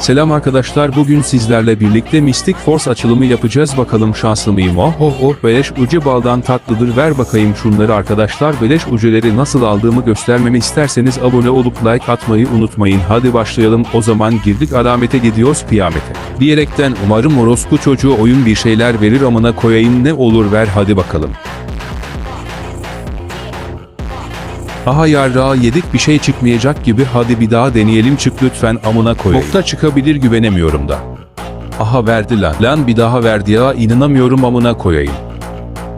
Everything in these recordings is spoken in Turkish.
Selam arkadaşlar bugün sizlerle birlikte Mystic Force açılımı yapacağız. Bakalım şanslı mıyım? Oh oh oh. Beleş ucu baldan tatlıdır. Ver bakayım şunları arkadaşlar. Beleş ucuları nasıl aldığımı göstermemi isterseniz abone olup like atmayı unutmayın. Hadi başlayalım. O zaman girdik alamete gidiyoruz kıyamete. Diyerekten umarım orospu çocuğu oyun bir şeyler verir amına koyayım. Ne olur ver hadi bakalım. Aha yarrağı yedik bir şey çıkmayacak gibi hadi bir daha deneyelim çık lütfen amına koyayım. Nokta çıkabilir güvenemiyorum da. Aha verdi lan. Lan bir daha verdi ya inanamıyorum amına koyayım.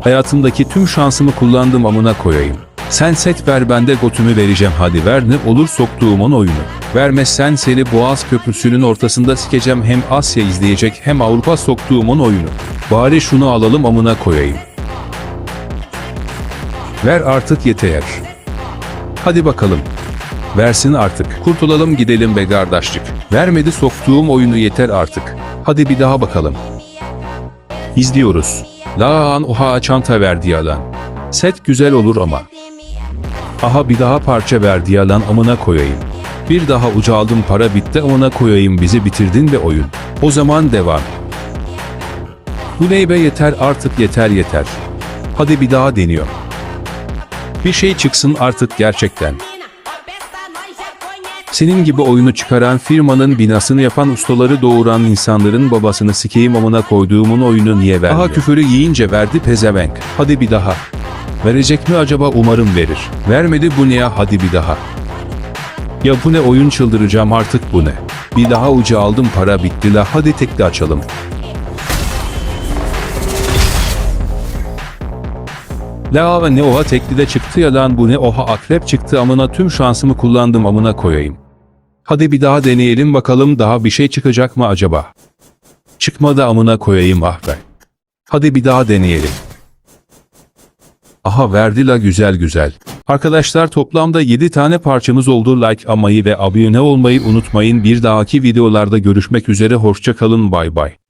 Hayatımdaki tüm şansımı kullandım amına koyayım. Sen set ver ben de götümü vereceğim hadi ver ne olur soktuğumun oyunu. Vermezsen seni Boğaz Köprüsü'nün ortasında sikeceğim hem Asya izleyecek hem Avrupa soktuğumun oyunu. Bari şunu alalım amına koyayım. Ver artık yeter. Hadi bakalım. Versin artık. Kurtulalım gidelim be kardeşlik. Vermedi soktuğum oyunu yeter artık. Hadi bir daha bakalım. İzliyoruz. Lan oha çanta verdi yalan. Set güzel olur ama. Aha bir daha parça verdi yalan amına koyayım. Bir daha ucu aldım para bitti amına koyayım bizi bitirdin be oyun. O zaman devam. Bu ney be yeter artık yeter yeter. Hadi bir daha deniyor. Bir şey çıksın artık gerçekten. Senin gibi oyunu çıkaran firmanın binasını yapan ustaları doğuran insanların babasını sikeyim amına koyduğumun oyunu niye vermiyor? Aha küfürü yiyince verdi pezevenk. Hadi bir daha. Verecek mi acaba umarım verir. Vermedi bu ne ya hadi bir daha. Ya bu ne oyun çıldıracağım artık bu ne. Bir daha ucu aldım para bitti la hadi tekli açalım. La ne oha tekli de çıktı ya lan bu ne oha akrep çıktı amına tüm şansımı kullandım amına koyayım. Hadi bir daha deneyelim bakalım daha bir şey çıkacak mı acaba? Çıkmadı amına koyayım ah be. Hadi bir daha deneyelim. Aha verdi la güzel güzel. Arkadaşlar toplamda 7 tane parçamız oldu like amayı ve abone olmayı unutmayın bir dahaki videolarda görüşmek üzere hoşça kalın bay bay.